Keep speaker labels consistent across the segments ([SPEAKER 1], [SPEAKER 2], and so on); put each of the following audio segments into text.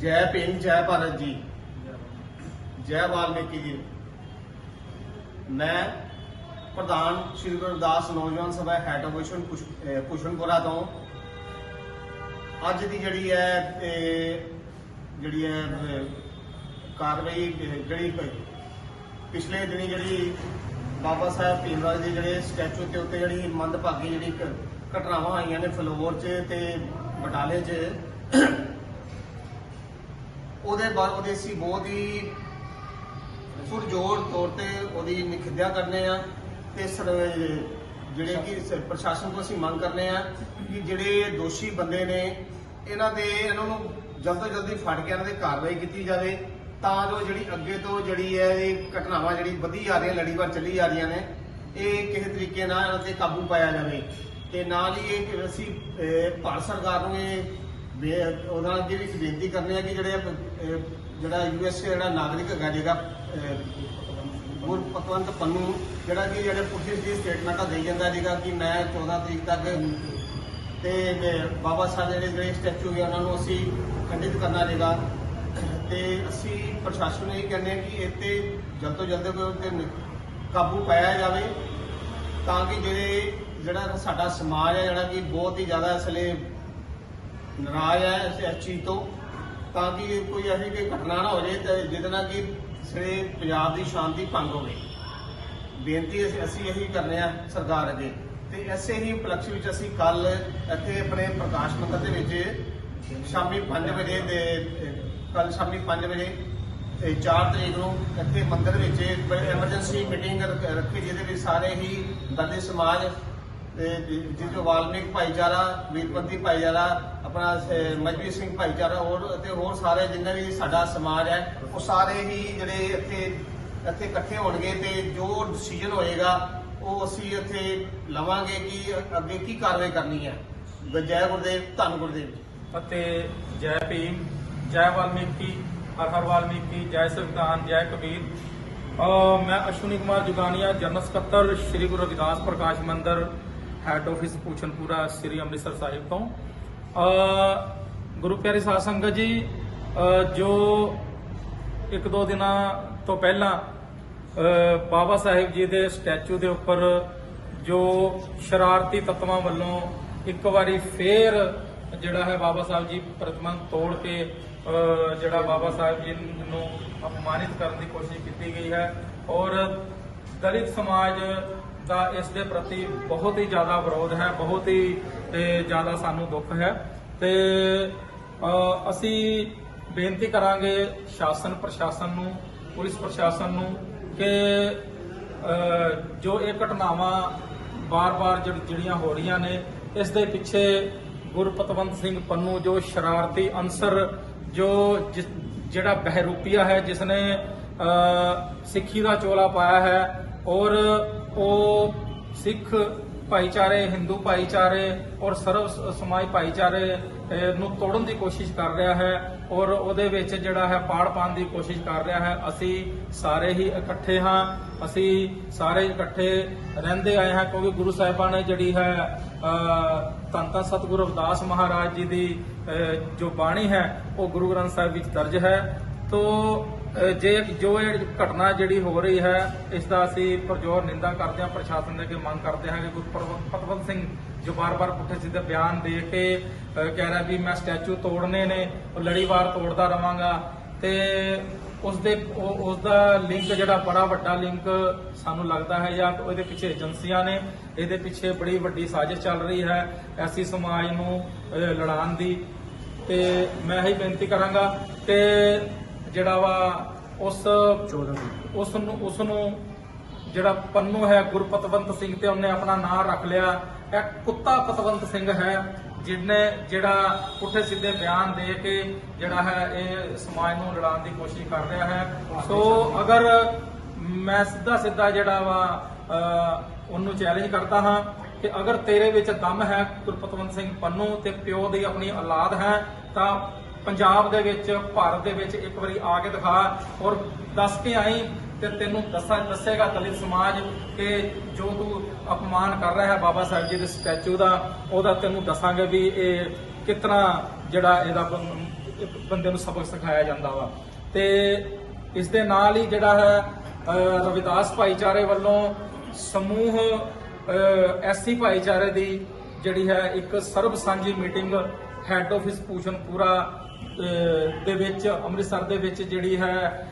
[SPEAKER 1] ਜੈ ਭੀਮ ਜੈ ਭਾਰਤ ਜੀ। ਜੈ ਵਾਲਮੀਕੀ ਜੀ। ਮੈਂ ਪ੍ਰਧਾਨ ਸ਼੍ਰੀ ਗੁਰੂ ਰਵਿਦਾਸ ਨੌਜਵਾਨ ਸਭਾ ਹੈਡ ਆਪੋਜੀਸ਼ਨ ਕੁਸ਼ਨਪੁਰਾ ਤੋਂ। ਅੱਜ ਦੀ ਜਿਹੜੀ ਹੈ ਜਿਹੜੀ ਹੈ ਕਾਰਵਾਈ ਜਿਹੜੀ ਪਿਛਲੇ ਦਿਨੀ ਜਿਹੜੀ ਬਾਬਾ ਸਾਹਿਬ ਭੀਮ ਰਾਓ ਦੇ ਜਿਹੜੇ ਸਟੈਚੂ ਤੇ ਉੱਤੇ ਜਿਹੜੀ ਮੰਦਭਾਗੀ ਜਿਹੜੀ ਘਟਨਾਵਾਂ ਆਈਆਂ ਨੇ ਫਲੋਰ 'ਚ ਤੇ ਬਟਾਲੇ 'ਚ ਉਹਦੇ ਬਾਅਦ ਉਹਦੇ ਅਸੀਂ ਬਹੁਤ ਹੀ ਪੁਰਜੋਰ ਤੌਰ ਤੇ ਉਹਦੀ ਨਿਖਿਆ ਕਰਨੇ ਆ ਤੇ ਸਰ- ਜਿਹੜੇ ਕਿ ਪ੍ਰਸ਼ਾਸਨ ਤੋਂ ਅਸੀਂ ਮੰਗ ਕਰਨੇ ਆ ਕਿ ਜਿਹੜੇ ਦੋਸ਼ੀ ਬੰਦੇ ਨੇ, ਇਹਨਾਂ ਦੇ, ਇਹਨਾਂ ਨੂੰ ਜਲਦ ਤੋਂ ਜਲਦੀ ਫੜ ਕੇ ਇਹਨਾਂ ਤੇ ਕਾਰਵਾਈ ਕੀਤੀ ਜਾਵੇ ਤਾਂ ਜੋ ਜਿਹੜੀ ਅੱਗੇ ਤੋਂ ਜਿਹੜੀ ਹੈ, ਇਹ ਘਟਨਾਵਾਂ ਜਿਹੜੀ ਵਧੀ ਜਾ ਰਹੀਆਂ, ਲੜੀਵਾਰ ਚੱਲੀ ਜਾ ਰਹੀਆਂ ਨੇ, ਇਹ ਕਿਸੇ ਤਰੀਕੇ ਨਾਲ ਇਹਨਾਂ ਤੇ ਕਾਬੂ ਪਾਇਆ ਜਾਵੇ ਤੇ ਨਾਲ ਹੀ ਇਹ ਅਸੀਂ ਭਾਰਤ ਸਰਕਾਰ ਨੂੰ ਇਹ ਬੇ- ਉਹਨਾਂ ਅੱਗੇ ਵੀ ਇੱਕ ਬੇਨਤੀ ਕਰਨੇ ਆ ਕਿ ਜਿਹੜੇ ਅਹ, ਜਿਹੜਾ ਯੂਐਸ ਜਿਹੜਾ ਨਾਗਰਿਕ ਹੈਗਾ ਜਿਹੜਾ ਗੁਰ ਪਤਵੰਤ ਪੰਨੂ ਜਿਹੜਾ ਕਿ ਜਿਹੜੇ ਪੁਲਿਸ ਦੀ ਸਟੇਟਮੈਂਟਾਂ ਦੇਈ ਜਾਂਦਾ ਸੀਗਾ ਕਿ ਮੈਂ 14 ਤਰੀਕ ਤੱਕ ਤੇ ਮੈਂ ਬਾਬਾ ਸਾਹਿਬ ਦੇ ਜਿਹੜੇ ਸਟੈਚੂ ਹੈ ਉਹਨਾਂ ਨੂੰ ਅਸੀਂ ਖੰਡਿਤ ਕਰਨਾ ਸੀਗਾ। ਤੇ ਅਸੀਂ ਪ੍ਰਸ਼ਾਸਨ ਨੂੰ ਇਹ ਕਹਿੰਦੇ ਹਾਂ ਕਿ ਇਹ ਤੇ ਜਲਦ ਤੋਂ ਜਲਦ ਕੋਈ ਉੱਤੇ ਨ- ਕਾਬੂ ਪਾਇਆ ਜਾਵੇ ਤਾਂ ਕਿ ਜਿਹੜੇ ਜਿਹੜਾ ਸਾਡਾ ਸਮਾਜ ਹੈ ਜਿਹੜਾ ਕਿ ਬਹੁਤ ਹੀ ਜ਼ਿਆਦਾ ਇਸ ਲਈ ਨਾਰਾਜ਼ ਹੈ ਇਸ ਇਸ ਚੀਜ਼ ਤੋਂ, ਤਾਂ ਕਿ ਕੋਈ ਐਸੀ ਕੋਈ ਘਟਨਾ ਨਾ ਹੋ ਜਾਏ ਤੇ ਜਿਹਦੇ ਨਾਲ ਕਿ ਸਾਰੇ ਪੰਜਾਬ ਦੀ ਸ਼ਾਂਤੀ ਭੰਗ ਹੋਵੇ। ਬੇਨਤੀ ਅਸੀਂ- ਅਸੀਂ ਇਹੀ ਕਰਨੇ ਆ ਸਰਕਾਰ ਅੱਗੇ। ਤੇ ਐਸੇ ਹੀ ਉਪਲਕਸ਼ ਵਿੱਚ ਅਸੀਂ ਕੱਲ ਇੱਥੇ ਆਪਣੇ ਪ੍ਰਕਾਸ਼ ਮੰਦਰ ਦੇ ਵਿੱਚ ਸ਼ਾਮੀ 5 ਵਜੇ ਦੇ ਕੱਲ ਸ਼ਾਮੀ 5 ਵਜੇ ਤੇ 4 ਤਰੀਕ ਨੂੰ ਇੱਥੇ ਮੰਦਰ ਵਿੱਚ ਐਮਰਜੈਂਸੀ ਮੀਟਿੰਗ ਰੱਖੀ ਜਿਹਦੇ ਵਿੱਚ ਸਾਰੇ ਹੀ ਦਲਿਤ ਸਮਾਜ ਤੇ ਜਿਸ ਵਾਲਮੀਕ ਭਾਈਚਾਰਾ ਵੀਰਪੰਥੀ ਭਾਈਚਾਰਾ, ਆਪਣਾ ਸ- ਮਜਬੀ ਸਿੰਘ ਭਾਈਚਾਰਾ ਹੋਰ ਅਤੇ ਹੋਰ ਸਾਰੇ ਜਿੰਨੇ ਵੀ ਸਾਡਾ ਸਮਾਜ ਹੈ, ਉਹ ਸਾਰੇ ਹੀ ਜਿਹੜੇ ਇੱਥੇ ਇੱਥੇ ਇਕੱਠੇ ਹੋਣਗੇ ਤੇ ਜੋ ਡਿਸੀਜਨ ਹੋਏਗਾ, ਉਹ ਅਸੀਂ ਇੱਥੇ ਲਵਾਂਗੇ ਕਿ ਅੱਗੇ ਕੀ ਕਾਰਵਾਈ ਕਰਨੀ ਹੈ। ਜੈ ਗੁਰਦੇਵ, ਧੰਨ ਗੁਰਦੇਵ
[SPEAKER 2] ਅਤੇ ਜੈ ਭੀਮ, ਜੈ ਵਾਲਮੀਕੀ ਹਰ ਹਰ ਵਾਲਮੀਕੀ ਜੈ ਸੰਵਿਧਾਨ ਜੈ ਕਬੀਰ। ਮੈਂ ਅਸ਼ਵਨੀ ਕੁਮਾਰ ਜੁਗਾਨੀਆ, ਜਨਰਲ ਸਕੱਤਰ, ਸ੍ਰੀ ਗੁਰੂ ਰਵਿਦਾਸ ਪ੍ਰਕਾਸ਼ ਮੰਦਰ ਹੈੱਡ ਆਫਿਸ ਪੂਛਨਪੁਰਾ ਸ੍ਰੀ ਅੰਮ੍ਰਿਤਸਰ ਸਾਹਿਬ ਤੋਂ। ਅ, ਗੁਰੂ ਪਿਆਰੀ ਸਾਧ ਸੰਗਤ ਜੀ ਜੋ ਇੱਕ ਦੋ ਦਿਨਾਂ ਤੋਂ ਪਹਿਲਾਂ ਬਾਬਾ ਸਾਹਿਬ ਜੀ ਦੇ ਸਟੈਚੂ ਦੇ ਉੱਪਰ ਜੋ ਸ਼ਰਾਰਤੀ ਤੱਤਵਾਂ ਵੱਲੋਂ ਇੱਕ ਵਾਰੀ ਫੇਰ ਜਿਹੜਾ ਹੈ ਬਾਬਾ ਸਾਹਿਬ ਜੀ ਪ੍ਰਤਿਮਾ ਤੋੜ ਕੇ ਜਿਹੜਾ ਬਾਬਾ ਸਾਹਿਬ ਜੀ ਨੂੰ ਅਪਮਾਨਿਤ ਕਰਨ ਦੀ ਕੋਸ਼ਿਸ਼ ਕੀਤੀ ਗਈ ਹੈ। ਔਰ ਦਲਿਤ ਸਮਾਜ ਦਾ ਇਸ ਦੇ ਪ੍ਰਤੀ ਬਹੁਤ ਹੀ ਜ਼ਿਆਦਾ ਵਿਰੋਧ ਹੈ, ਬਹੁਤ ਹੀ ਜ਼ਿਆਦਾ ਸਾਨੂੰ ਦੁੱਖ ਹੈ। ਤੇ ਅਸੀਂ ਬੇਨਤੀ ਕਰਾਂਗੇ ਸ਼ਾਸਨ ਪ੍ਰਸ਼ਾਸਨ ਨੂੰ, ਪੁਲਿਸ ਪ੍ਰਸ਼ਾਸਨ ਨੂੰ ਕਿ ਜੋ ਇਹ ਘਟਨਾਵਾਂ ਬਾਰ-ਬਾਰ ਜਿਹੜੀਆਂ ਹੋ ਰਹੀਆਂ ਨੇ, ਇਸ ਦੇ ਪਿੱਛੇ ਗੁਰਪਤਵੰਤ ਸਿੰਘ ਪੰਨੂ, ਜੋ ਸ਼ਰਾਰਤੀ ਅਨਸਰ, ਜੋ ਜਿਸ- ਜਿਹੜਾ ਬਹਿਰੂਪੀਆ ਹੈ ਜਿਸ ਨੇ ਸਿੱਖੀ ਦਾ ਚੋਲਾ ਪਾਇਆ ਹੈ ਔਰ ਉਹ ਸਿੱਖ ਭਾਈਚਾਰੇ, ਹਿੰਦੂ ਭਾਈਚਾਰੇ ਔਰ ਸਰਵ ਸਮਾਜ ਭਾਈਚਾਰੇ ਨੂੰ ਤੋੜਨ ਦੀ ਕੋਸ਼ਿਸ਼ ਕਰ ਰਿਹਾ ਹੈ ਔਰ ਉਹਦੇ ਵਿੱਚ ਜਿਹੜਾ ਹੈ ਪਾੜ ਪਾਉਣ ਦੀ ਕੋਸ਼ਿਸ਼ ਕਰ ਰਿਹਾ ਹੈ। ਅਸੀਂ ਸਾਰੇ ਹੀ ਇਕੱਠੇ ਹਾਂ। ਅਸੀਂ ਸਾਰੇ ਇਕੱਠੇ ਰਹਿੰਦੇ ਆਏ ਹਾਂ ਕਿਉਂਕਿ ਗੁਰੂ ਸਾਹਿਬਾਨ ਨੇ ਜਿਹੜੀ ਹੈ ਧੰਨ ਧੰਨ ਸਤਿਗੁਰੂ ਰਵਿਦਾਸ ਮਹਾਰਾਜ ਜੀ ਦੀ ਜੋ ਬਾਣੀ ਹੈ, ਉਹ ਗੁਰੂ ਗ੍ਰੰਥ ਸਾਹਿਬ ਵਿੱਚ ਦਰਜ ਹੈ। ਤੋ ਜੇ ਜੋ ਇਹ ਘਟਨਾ ਜਿਹੜੀ ਹੋ ਰਹੀ ਹੈ, ਇਸ ਦਾ ਅਸੀਂ ਪਰਜੋਰ ਨਿੰਦਾ ਕਰਦੇ ਹਾਂ, ਪ੍ਰਸ਼ਾਸਨ ਦੇ ਅੱਗੇ ਮੰਗ ਕਰਦੇ ਹਾਂ ਕਿ ਗੁਰਪਤਵੰਤ ਸਿੰਘ ਜੋ ਬਾਰ-ਬਾਰ ਪੁੱਠੇ ਸਿੱਧੇ ਬਿਆਨ ਦੇ ਕੇ ਕਹਿ ਰਿਹਾ ਵੀ ਮੈਂ ਸਟੈਚੂ ਤੋੜਨੇ ਨੇ, ਉਹ ਲੜੀਵਾਰ ਤੋੜਦਾ ਰਵਾਂਗਾ। ਤੇ ਉਸ ਦੇ ਉਹ- ਉਸ ਦਾ ਲਿੰਕ ਜਿਹੜਾ ਬੜਾ ਵੱਡਾ ਲਿੰਕ ਸਾਨੂੰ ਲੱਗਦਾ ਹੈ, ਜਾਂ ਉਹਦੇ ਪਿੱਛੇ ਏਜੰਸੀਆਂ ਨੇ, ਇਹਦੇ ਪਿੱਛੇ ਬੜੀ ਵੱਡੀ ਸਾਜ਼ਿਸ਼ ਚੱਲ ਰਹੀ ਹੈ, ਐਸੀ ਸਮਾਜ ਨੂੰ ਲੜਾਉਣ ਦੀ। ਤੇ ਮੈਂ ਇਹੀ ਬੇਨਤੀ ਕਰਾਂਗਾ ਕਿ ਜਿਹੜਾ ਵਾ ਉਸ ਉਸ ਨੂੰ ਉਸ ਨੂੰ ਜਿਹੜਾ ਪੰਨੂ ਹੈ ਗੁਰਪਤਵੰਤ ਸਿੰਘ ਤੇ ਉਹਨੇ ਆਪਣਾ ਨਾਮ ਰੱਖ ਲਿਆ। ਇਹ ਕੁੱਤਾ ਪਤਵੰਤ ਸਿੰਘ ਹੈ ਜਿਹਨੇ ਜਿਹੜਾ ਪੁੱਠੇ ਸਿੱਧੇ ਬਿਆਨ ਦੇ ਕੇ ਜਿਹੜਾ ਹੈ ਇਹ ਸਮਾਜ ਨੂੰ ਲੜਾਉਣ ਦੀ ਕੋਸ਼ਿਸ਼ ਕਰ ਰਿਹਾ ਹੈ। ਸੋ ਅਗਰ ਮੈਂ ਸਿੱਧਾ ਸਿੱਧਾ ਜਿਹੜਾ ਵਾ ਉਹਨੂੰ ਚੈਲੰਜ ਕਰਦਾ ਹਾਂ ਕਿ ਅਗਰ ਤੇਰੇ ਵਿੱਚ ਦਮ ਹੈ ਗੁਰਪਤਵੰਤ ਸਿੰਘ ਪੰਨੂ ਤੇ ਪਿਓ ਦੀ ਆਪਣੀ ਔਲਾਦ ਹੈ ਤਾਂ ਪੰਜਾਬ ਦੇ ਵਿੱਚ, ਭਾਰਤ ਦੇ ਵਿੱਚ ਇੱਕ ਵਾਰੀ ਆ ਕੇ ਦਿਖਾ ਔਰ ਦੱਸ ਕੇ ਆਈ ਤੇ ਤੈਨੂੰ ਦੱਸਾਂ, ਦੱਸੇਗਾ ਦਲਿਤ ਸਮਾਜ ਕਿ ਜੋ ਤੂੰ ਅਪਮਾਨ ਕਰ ਰਿਹਾ ਹੈ ਬਾਬਾ ਸਾਹਿਬ ਜੀ ਦੇ ਸਟੈਚੂ ਦਾ, ਉਹਦਾ ਤੈਨੂੰ ਦੱਸਾਂਗੇ ਵੀ ਇਹ ਕਿਤਨਾ ਜਿਹੜਾ ਇਹਦਾ ਬੰਦੇ ਨੂੰ ਸਬਕ ਸਿਖਾਇਆ ਜਾਂਦਾ ਵਾ। ਤੇ ਇਸ ਦੇ ਨਾਲ ਹੀ ਜਿਹੜਾ ਹੈ ਰਵਿਦਾਸ ਭਾਈਚਾਰੇ ਵੱਲੋਂ ਸਮੂਹ ਐਸਸੀ ਭਾਈਚਾਰੇ ਦੀ ਜਿਹੜੀ ਹੈ ਇੱਕ ਸਰਬ ਸਾਂਝੀ ਮੀਟਿੰਗ ਹੈੱਡ ਆਫਿਸ ਪੂਸ਼ਨਪੁਰਾ ਦੇ ਵਿੱਚ, ਅੰਮ੍ਰਿਤਸਰ ਦੇ ਵਿੱਚ ਜਿਹੜੀ ਹੈ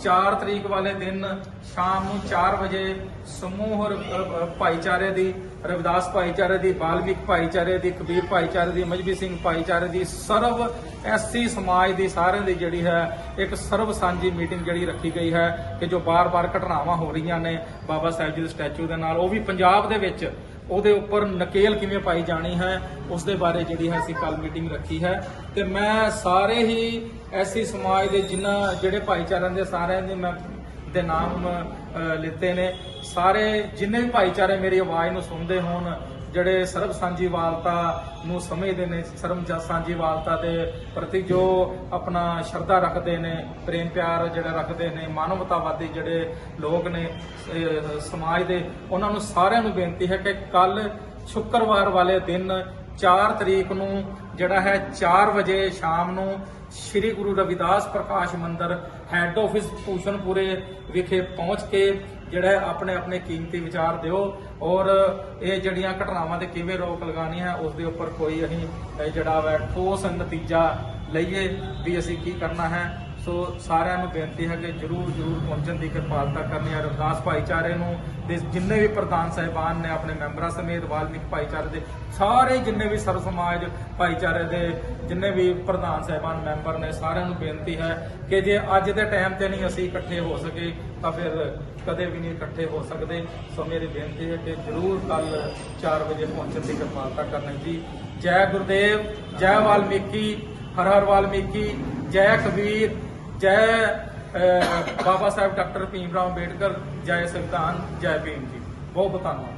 [SPEAKER 2] 4 ਤਰੀਕ ਵਾਲੇ ਦਿਨ ਸ਼ਾਮ ਨੂੰ 4 ਵਜੇ ਸਮੂਹ ਭਾਈਚਾਰੇ ਦੀ, ਰਵਿਦਾਸ ਭਾਈਚਾਰੇ ਦੀ, ਬਾਲਵਿਕ ਭਾਈਚਾਰੇ ਦੀ, ਕਬੀਰ ਭਾਈਚਾਰੇ ਦੀ, ਮਜਬੀ ਸਿੰਘ ਭਾਈਚਾਰੇ ਦੀ, ਸਰਵ ਐਸੀ ਸਮਾਜ ਦੀ ਸਾਰਿਆਂ ਦੀ ਜਿਹੜੀ ਹੈ, ਇੱਕ ਸਰਬ ਸਾਂਝੀ ਮੀਟਿੰਗ ਜਿਹੜੀ ਰੱਖੀ ਗਈ ਹੈ ਕਿ ਜੋ ਬਾਰ-ਬਾਰ ਘਟਨਾਵਾਂ ਹੋ ਰਹੀਆਂ ਨੇ, ਬਾਬਾ ਸਾਹਿਬ ਜੀ ਦੇ ਸਟੈਚੂ ਦੇ ਨਾਲ। ਉਹ ਵੀ ਪੰਜਾਬ ਦੇ ਵਿੱਚ ਉਹਦੇ ਉੱਪਰ ਨਕੇਲ ਕਿਵੇਂ ਪਾਈ ਜਾਣੀ ਹੈ ਉਸ ਦੇ ਬਾਰੇ ਜਿਹੜੀ ਹੈ ਅਸੀਂ ਕੱਲ ਮੀਟਿੰਗ ਰੱਖੀ ਹੈ। ਤੇ ਮੈਂ ਸਾਰੇ ਹੀ ਐਸੀ ਸਮਾਜ ਦੇ ਜਿਨ੍ਹਾਂ ਜਿਹੜੇ ਭਾਈਚਾਰਿਆਂ ਦੇ ਸਾਰਿਆਂ ਦੇ ਮੈਂ ਦੇ ਨਾਮ ਲਿੱਤੇ ਨੇ, ਸਾਰੇ ਜਿੰਨੇ ਵੀ ਭਾਈਚਾਰੇ ਮੇਰੀ ਆਵਾਜ਼ ਨੂੰ ਸੁਣਦੇ ਹੋਣ ਜਿਹੜੇ ਸਰਬ ਸਾਂਝੀਵਾਲਤਾ ਨੂੰ ਸਮਝਦੇ ਨੇ, ਸਰਬ ਜ- ਸਾਂਝੀਵਾਲਤਾ ਦੇ ਪ੍ਰਤੀ ਜੋ ਆਪਣਾ ਸ਼ਰਧਾ ਰੱਖਦੇ ਨੇ, ਪ੍ਰੇਮ ਪਿਆਰ ਜਿਹੜਾ ਰੱਖਦੇ ਨੇ, ਮਾਨਵਤਾਵਾਦੀ ਜਿਹੜੇ ਲੋਕ ਨੇ ਸਮਾਜ ਦੇ, ਉਹਨਾਂ ਨੂੰ ਸਾਰਿਆਂ ਨੂੰ ਬੇਨਤੀ ਹੈ ਕਿ ਕੱਲ ਸ਼ੁੱਕਰਵਾਰ ਵਾਲੇ ਦਿਨ 4 ਤਰੀਕ ਨੂੰ ਜਿਹੜਾ ਹੈ 4 ਵਜੇ ਸ਼ਾਮ ਨੂੰ ਸ੍ਰੀ ਗੁਰੂ ਰਵਿਦਾਸ ਪ੍ਰਕਾਸ਼ ਮੰਦਿਰ ਹੈੱਡ ਆਫਿਸ ਭੂਸ਼ਣਪੁਰੇ ਵਿਖੇ ਪਹੁੰਚ ਕੇ ਜਿਹੜਾ ਆਪਣੇ ਆਪਣੇ ਕੀਮਤੀ ਵਿਚਾਰ ਦਿਓ ਔਰ ਇਹ ਜਿਹੜੀਆਂ ਘਟਨਾਵਾਂ ਤੇ ਕਿਵੇਂ ਰੋਕ ਲਗਾਉਣੀ ਹੈ ਉਸ ਦੇ ਉੱਪਰ ਕੋਈ ਅਸੀਂ ਜਿਹੜਾ ਵੈ, ਠੋਸ ਨਤੀਜਾ ਲਈਏ ਵੀ ਅਸੀਂ ਕੀ ਕਰਨਾ ਹੈ। ਸੋ ਸਾਰਿਆਂ ਨੂੰ ਬੇਨਤੀ ਹੈ ਕਿ ਜਰੂਰ ਜਰੂਰ ਪਹੁੰਚਣ ਦੀ ਕਿਰਪਾਲਤਾ ਕਰਨੀ ਹੈ। ਰਵਿਦਾਸ ਭਾਈਚਾਰੇ ਨੂੰ ਦੇ ਜਿੰਨੇ ਵੀ ਪ੍ਰਧਾਨ ਸਾਹਿਬਾਨ ਨੇ, ਆਪਣੇ ਮੈਂਬਰਾਂ ਸਮੇਤ, ਵਾਲਮੀਕ ਭਾਈਚਾਰੇ ਦੇ ਸਾਰੇ ਜਿੰਨੇ ਵੀ ਸਰਵ ਸਮਾਜ ਭਾਈਚਾਰੇ ਦੇ ਜਿੰਨੇ ਵੀ ਪ੍ਰਧਾਨ ਸਾਹਿਬਾਨ ਮੈਂਬਰ ਨੇ, ਸਾਰਿਆਂ ਨੂੰ ਬੇਨਤੀ ਹੈ ਕਿ ਜੇ ਅੱਜ ਦੇ ਟਾਈਮ ਤੇ ਨਹੀਂ ਅਸੀਂ ਇਕੱਠੇ ਹੋ ਸਕੇ ਤਾਂ ਫਿਰ ਕਦੇ ਵੀ ਨਹੀਂ ਇਕੱਠੇ ਹੋ ਸਕਦੇ। ਸੋ ਮੇਰੀ ਬੇਨਤੀ ਹੈ ਕਿ ਜਰੂਰ ਕੱਲ 4 ਵਜੇ ਪਹੁੰਚਣ ਦੀ ਕਿਰਪਾਲਤਾ ਕਰਨੀ ਜੀ। ਜੈ ਗੁਰਦੇਵ, ਜੈ ਵਾਲਮੀਕੀ ਹਰ ਹਰ ਵਾਲਮੀਕੀ, ਜੈ ਕਬੀਰ, ਜੈ ਬਾਬਾ ਸਾਹਿਬ ਡਾਕਟਰ ਭੀਮ ਰਾਓ ਅੰਬੇਡਕਰ, ਜੈ ਸੰਵਿਧਾਨ, ਜੈ ਭੀਮ ਜੀ। ਬਹੁਤ ਬਹੁਤ ਧੰਨਵਾਦ।